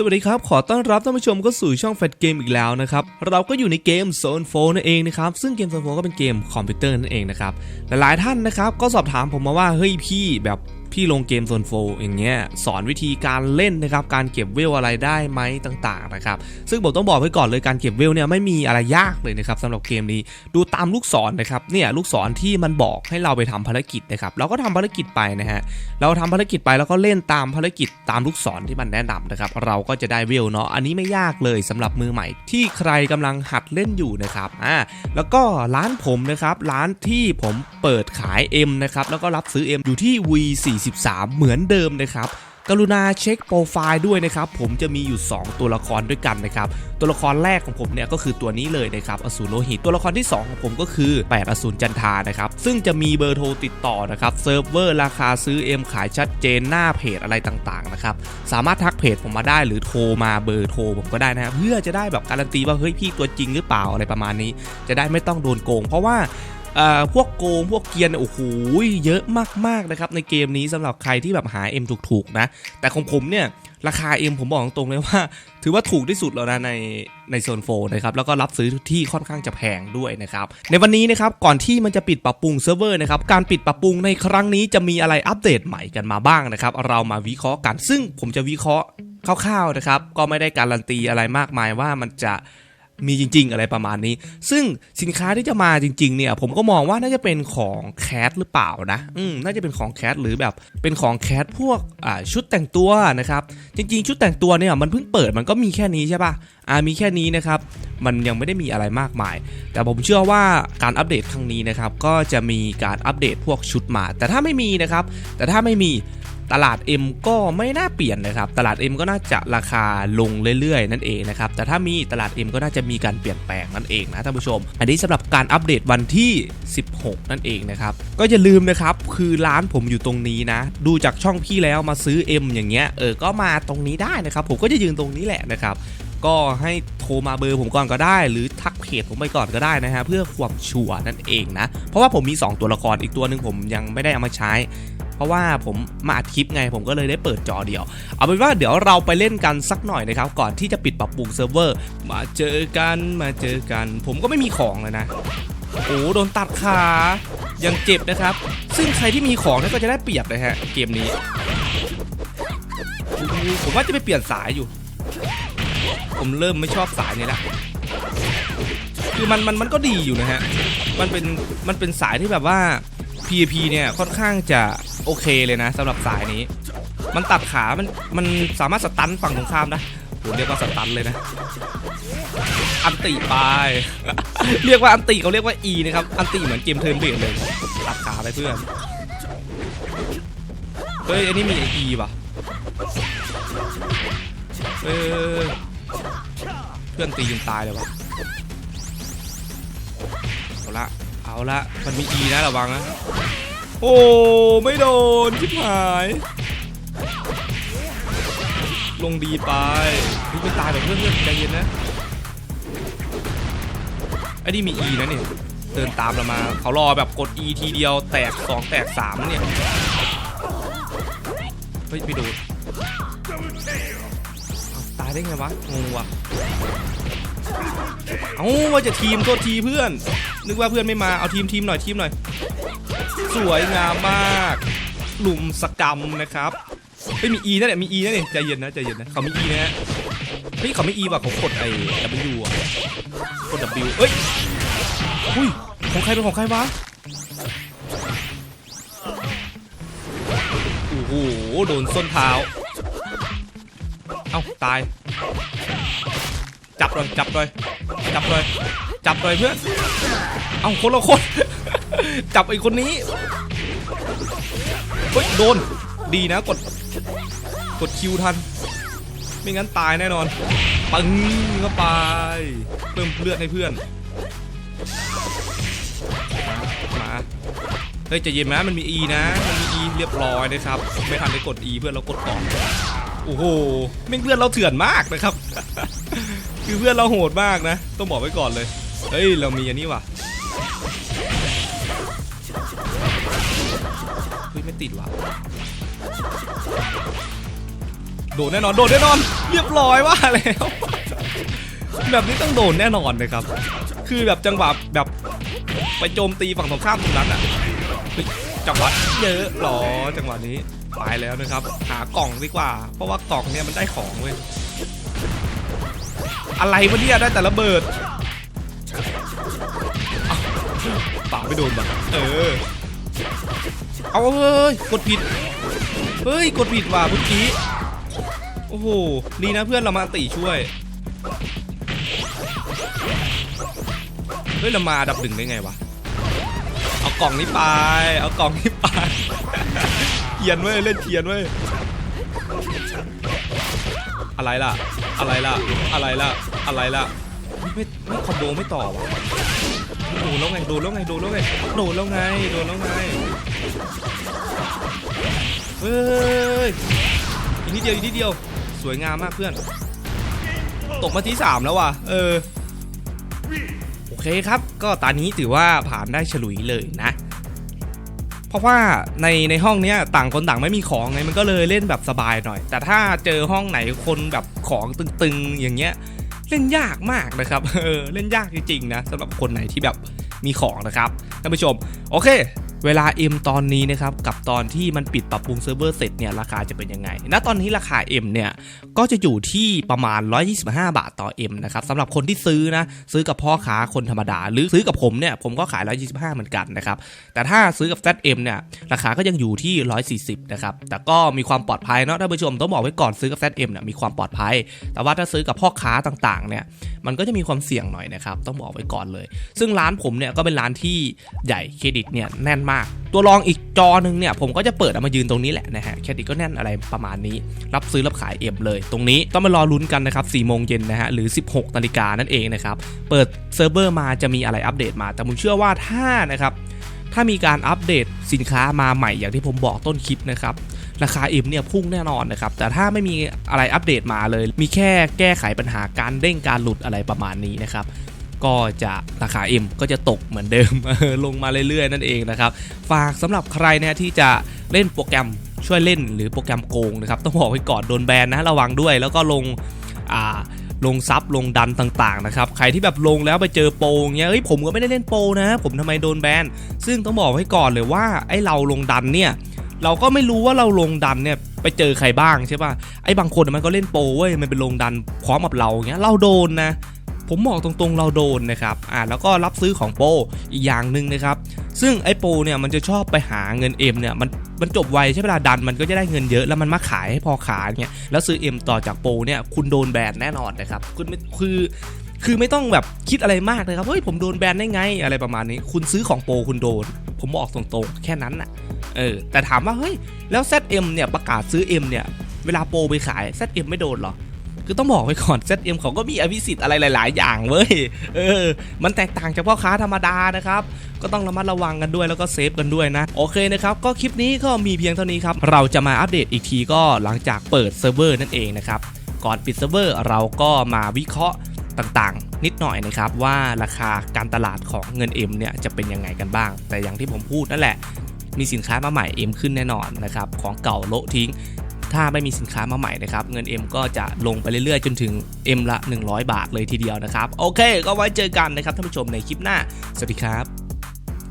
สวัสดีครับ ขอต้อนรับท่านผู้ชมเข้าสู่ช่องแฟตเกมอีกแล้วนะครับ เราก็อยู่ในเกมโซนโฟนั่นเองนะครับ ซึ่งเกมโซนโฟก็เป็นเกมคอมพิวเตอร์นั่นเองนะครับ หลายๆท่านนะครับ ก็สอบถามผมมาว่า เฮ้ยพี่แบบ พี่ลงเกม Zone 4อย่างเงี้ยสอนวิธีการเล่นนะครับการเก็บเวลอะไรได้ไหมต่างๆนะครับซึ่งผมต้องบอกไว้ก่อนเลยการเก็บเวลเนี่ยไม่มีอะไรยากเลยนะครับสำหรับเกมนี้ดูตามลูกศรนะครับเนี่ยลูกศรที่มันบอกให้เราไปทำภารกิจนะครับเราก็ทำภารกิจไปนะฮะเราทำภารกิจไปแล้วก็เล่นตามภารกิจตามลูกศรที่มันแนะนำนะครับเราก็จะได้เวลเนาะอันนี้ไม่ยากเลยสำหรับมือใหม่ ที่ใครกำลังหัดเล่นอยู่นะครับอ่าแล้วก็ร้านผมนะครับร้านที่ผมเปิดขาย M นะครับแล้วก็รับซื้อ M อยู่ที่43 เหมือนเดิมนะครับกรุณาเช็คโปรไฟล์ด้วยนะครับ ผมจะมีอยู่ 2 ตัวละครด้วยกันนะครับ ตัวละครแรกของผมเนี่ยก็คือตัวนี้เลยนะครับอสูรโลหิต ตัวละครที่ 2 ของผมก็คือ 8 อสูรจันทานะครับ ซึ่งจะมีเบอร์โทรติดต่อนะครับ เซิร์ฟเวอร์ราคาซื้อ M ขายชัดเจนหน้าเพจอะไรต่างๆนะครับ สามารถทักเพจผมมาได้หรือโทรมาเบอร์โทรผมก็ได้นะครับ เพื่อจะได้แบบการันตีว่าเฮ้ยพี่ตัวจริงหรือเปล่าอะไรประมาณนี้ จะได้ไม่ต้องโดนโกง เพราะว่า พวกโกงพวกเกียนเนี่ยโอ้โหเยอะมากๆนะครับในเกมนี้สำหรับใครที่แบบหา M ถูกๆนะ แต่ของผมเนี่ยราคา M ผมบอกตรงๆเลยว่า ถือว่าถูกที่สุดแล้วนะในในโซนโฟนะครับแล้วก็รับซื้อที่ค่อนข้างจะแพงด้วยนะครับในวันนี้นะครับก่อนที่มันจะปิดปรับปรุงเซิร์ฟเวอร์นะครับการปิดปรับปรุงในครั้งนี้จะมีอะไรอัปเดตใหม่กันมาบ้างนะครับเรามาวิเคราะห์กันซึ่งผมจะวิเคราะห์คร่าวๆนะครับก็ไม่ได้การันตีอะไรมากมายว่ามันจะ มีจริง ๆ อะไรประมาณนี้ ซึ่งสินค้าที่จะมาจริง ๆ เนี่ย ผมก็มองว่าน่าจะเป็นของแคทหรือเปล่านะ อืม น่าจะเป็นของแคทหรือแบบเป็นของแคทพวกอ่าชุดแต่งตัวนะครับ จริง ๆ ชุดแต่งตัวเนี่ยมันเพิ่งเปิดมันก็มีแค่นี้ใช่ปะอ่า มีแค่นี้นะครับ มันยังไม่ได้มีอะไรมากมาย แต่ผมเชื่อว่าการอัปเดตครั้งนี้นะครับ ก็จะมีการอัปเดตพวกชุดมา แต่ถ้าไม่มีนะครับ แต่ถ้าไม่มี ตลาด M ก็ไม่น่าเปลี่ยนนะครับ ตลาด M ก็น่าจะราคาลงเรื่อยๆ นั่นเองนะครับ แต่ถ้ามีตลาด M ก็น่าจะมีการเปลี่ยนแปลงนั่นเองนะท่านผู้ชม อันนี้สำหรับการอัปเดตวันที่ 16 นั่นเองนะครับ ก็อย่าลืมนะครับ คือร้านผมอยู่ตรงนี้นะ ดูจากช่องพี่แล้วมาซื้อ M อย่างเงี้ย เออ ก็มาตรงนี้ได้นะครับ ผมก็จะยืนตรงนี้แหละนะครับ ก็ให้โทรมาเบอร์ผมก่อนก็ได้ หรือทัก เพจผมไปก่อนก็ได้นะฮะเพื่อความชัวร์นั่นเองนะ เพราะว่าผมมี 2 ตัวละครอีกตัวหนึ่งผมยังไม่ได้เอามาใช้ เพราะว่าผมมาอัดคลิปไงผมก็เลยได้เปิดจอเดียว เอาเป็นว่าเดี๋ยวเราไปเล่นกันสักหน่อยนะครับ ก่อนที่จะปิดปรับปรุงเซิร์ฟเวอร์ มาเจอกันมาเจอกัน ผมก็ไม่มีของเลยนะโอ้โดนตัดขายังเจ็บนะครับ ซึ่งใครที่มีของนี่ยก็จะได้เปรียบเลยฮะเกมนี้ผมว่าจะไปเปลี่ยนสายอยู่ ผมเริ่มไม่ชอบสายนี้ละ คือมันมันมันก็ดีอยู่นะฮะ มันเป็นมันเป็นสายที่แบบว่า PAP เนี่ยค่อนข้างจะโอเคเลยนะสำหรับสายนี้ มันตัดขา มันมันสามารถสตันฝั่งตรงข้ามนะผมเรียกว่าสตันเลยนะ อันติไป เรียกว่าอันติเขาเรียกว่า E นะครับ อันติเหมือนเกมเทิร์นเบรดเลยตัดขาไปเพื่อน เฮ้ย อันนี้มี E ป่ะเออเพื่อนตีจนตายเลยวะ ละ เอาละมันมี E นะระวังนะโอ้ไม่โดนชิบหาย ลงดีไปนี่ไม่ตายแบบเพื่อนเพื่อนใจเย็นนะไอ้นี่มี E นะเนี่ยเดินตามเรามาเขารอแบบกด E ทีเดียวแตก2แตก3นะเนี่ยเฮ้ยไม่โดนเอาตายได้ไงวะงงว่ะ เอ้าว่าจะทีมโทษทีเพื่อน นึกว่าเพื่อนไม่มาเอาทีมทีมหน่อยทีมหน่อย สวยงามมาก หลุมสกรรมนะครับเฮ้ยมี E นั่นแหละมี E นั่นเองใจเย็นนะใจเย็นนะเขามี E นะฮะเฮ้ยเขาไม่ E ว่ะเขากดไอ้ W อะกด W เอ้ยอุ้ยของใครเป็นของใครวะโอ้โหโดนส้นเท้า เอ้าตาย จับเลยจับเลยจับเลยจับเลยเพื่อนเอาคนละคนจับไอ้คนนี้เฮ้ยโดนดีนะกดกดคิวทัน ไม่งั้นตายแน่นอนปึ้งเข้าไปเพิ่มเลือดให้เพื่อนมาเฮ้ยใจะเย็นนะมันมี E นะมันมี E เรียบร้อยนะครับ ไม่ทันได้กด E เพื่อนเรากดก่อนโอ้โหแม่งเพื่อนเราเถื่อนมากนะครับ คือเพื่อนเราโหดมากนะ ต้องบอกไว้ก่อนเลย เฮ้ย เรามีอันนี้ว่ะเฮ้ยไม่ติดว่ะโดนแน่นอน โดนแน่นอน เรียบร้อยว่าแล้ว แบบนี้ต้องโดนแน่นอนเลยครับ คือแบบจังหวะแบบไปโจมตีฝั่งตรงข้ามตรงนั้นอะจังหวะเยอะหรอจังหวะนี้ไปแล้วนะครับ หากล่องดีกว่า เพราะว่ากล่องเนี่ยมันได้ของเว้ย อะไรวะเนี่ยได้แต่ระเบิดเอ้าป่าไม่โดนปะเออ เอาเฮ้ยกดผิด เฮ้ยกดผิดว่ะเมื่อกี้ โอ้โหดีนะเพื่อนเรามาตีช่วย เฮ้ยเรามาดับหนึ่งได้ไงวะ เอากล่องนี้ไป เอากล่องนี้ไปเทียนเว้ยเล่นเทียนเว้ย อะไรล่ะ อะไรล่ะ อะไรล่ะ อะไรล่ะ ไม่ไม่คอมโบไม่ต่อวะโดนแล้วไงโดนแล้วไงโดนแล้วไงโดนแล้วไงโดนแล้วไงเฮ้ยอีกนิดเดียวอีกนิดเดียว สวยงามมากเพื่อน ตกมาที่สามแล้วว่ะ เออ โอเคครับ ก็ตอนนี้ถือว่าผ่านได้ฉลุยเลยนะ เพราะว่าในในห้องเนี้ยต่างคนต่างไม่มีของไงมันก็เลยเล่นแบบสบายหน่อย แต่ถ้าเจอห้องไหนคนแบบของตึงๆอย่างเงี้ยเล่นยากมากนะครับเออเล่นยากจริงๆนะสำหรับคนไหนที่แบบมีของนะครับท่านผู้ชมโอเค เวลา M ตอนนี้นะครับกับตอนที่มันปิดปรับปรุงเซิร์ฟเวอร์เสร็จเนี่ยราคาจะเป็นยังไง ณ ตอนนี้ราคา M เนี่ยก็จะอยู่ที่ประมาณ 125 บาทต่อ M นะครับสำหรับคนที่ซื้อนะซื้อกับพ่อค้าคนธรรมดา หรือซื้อกับผมเนี่ยผมก็ขาย 125 เหมือนกันนะครับแต่ถ้าซื้อกับ ZM เนี่ยราคาก็ยังอยู่ที่ 140 นะครับแต่ก็มีความปลอดภัยเนาะท่านผู้ชมต้องบอกไว้ก่อนซื้อกับ ZM เนี่ยมีความปลอดภัย แต่ว่าถ้าซื้อกับพ่อค้าต่างๆเนี่ยมันก็จะมีความเสี่ยงหน่อยนะครับต้องบอกไว้ก่อนเลย ซึ่งร้านผมเนี่ยก็เป็นร้านที่ใหญ่เครดิตเนี่ยแน่นมาก ตัวรองอีกจอหนึ่งเนี่ยผมก็จะเปิดเอามายืนตรงนี้แหละนะฮะเครดิก็แน่นอะไรประมาณนี้ รับซื้อรับขายเอ็มเลย ตรงนี้ต้องมารอลุ้นกันนะครับ4โมงเย็นนะฮะหรือ 16นาฬิกานั่นเองนะครับเปิดเซิร์ฟเวอร์มาจะมีอะไรอัปเดตมา แต่ผมเชื่อว่าถ้านะครับถ้ามีการอัปเดตสินค้ามาใหม่อย่างที่ผมบอกต้นคลิปนะครับราคา M เนี่ยพุ่งแน่นอนนะครับ แต่ถ้าไม่มีอะไรอัปเดตมาเลย มีแค่แก้ไขปัญหาการเด้งการหลุดอะไรประมาณนี้นะครับ ก็จะราคา M ก็จะตกเหมือนเดิมลงมาเรื่อยๆ นั่นเองนะครับ ฝากสำหรับใครนะที่จะเล่นโปรแกรมช่วยเล่นหรือโปรแกรมโกงนะครับต้องบอกไว้ก่อนโดนแบนนะระวังด้วย แล้วก็ลงอ่าลงซับลงดันต่างๆนะครับใครที่แบบลงแล้วไปเจอโปรเงี้ยเฮ้ยผมก็ไม่ได้เล่นโปนะ ผมทำไมโดนแบนซึ่งต้องบอกไว้ก่อนเลยว่าไอ้เราลงดันเนี่ยเราก็ไม่รู้ว่าเราลงดันเนี่ยไปเจอใครบ้างใช่ป่ะไอ้บางคนมันก็เล่นโปเว้ยมันเป็นลงดันพร้อมกับเราเงี้ยเราโดนนะ ผมบอกตรงๆเราโดนนะครับอ่าแล้วก็รับซื้อของโปอีกอย่างหนึ่งนะครับ ซึ่งไอ้โปเนี่ยมันจะชอบไปหาเงิน M เนี่ยมันมันจบไวใช่เวลาดันมันก็จะได้เงินเยอะแล้วมันมาขายให้พอขาเนี่ยแล้วซื้อ M ต่อจากโปเนี่ยคุณโดนแบนแน่นอนนะครับคุณไม่คือคือไม่ต้องแบบคิดอะไรมากเลยครับเฮ้ยผมโดนแบนได้ไงอะไรประมาณนี้ คุณซื้อของโปรคุณโดน ผมบอกตรงๆ แค่นั้นน่ะเออแต่ถามว่าเฮ้ยแล้ว ZM เนี่ยประกาศซื้อ M เนี่ยเวลาโปรไปขาย ZM ไม่โดนเหรอ คือต้องบอกไว้ก่อน ZM เขาก็มีอภิสิทธิ์อะไรหลาย ๆ อย่างเว้ยเออมันแตกต่างจากพ่อค้าธรรมดานะครับก็ต้องระมัดระวังกันด้วยแล้วก็เซฟกันด้วยนะโอเคนะครับก็คลิปนี้ก็มีเพียงเท่านี้ครับเราจะมาอัปเดตอีกทีก็หลังจากเปิดเซิร์ฟเวอร์นั่นเองนะครับก่อนปิดเซิร์ฟเวอร์เราก็มาวิเคราะห์ต่างๆ นิดหน่อยนะครับว่าราคาการตลาดของเงิน M เนี่ยจะเป็นยังไงกันบ้าง แต่อย่างที่ผมพูดนั่นแหละมีสินค้ามาใหม่ M ขึ้นแน่นอนนะครับของเก่าโละทิ้ง ถ้าไม่มีสินค้ามาใหม่นะครับ เงิน M ก็จะลงไปเรื่อยๆ จนถึง M ละ 100 บาทเลยทีเดียวนะครับ โอเค ก็ไว้เจอกันนะครับท่านผู้ชมในคลิปหน้า สวัสดีครับ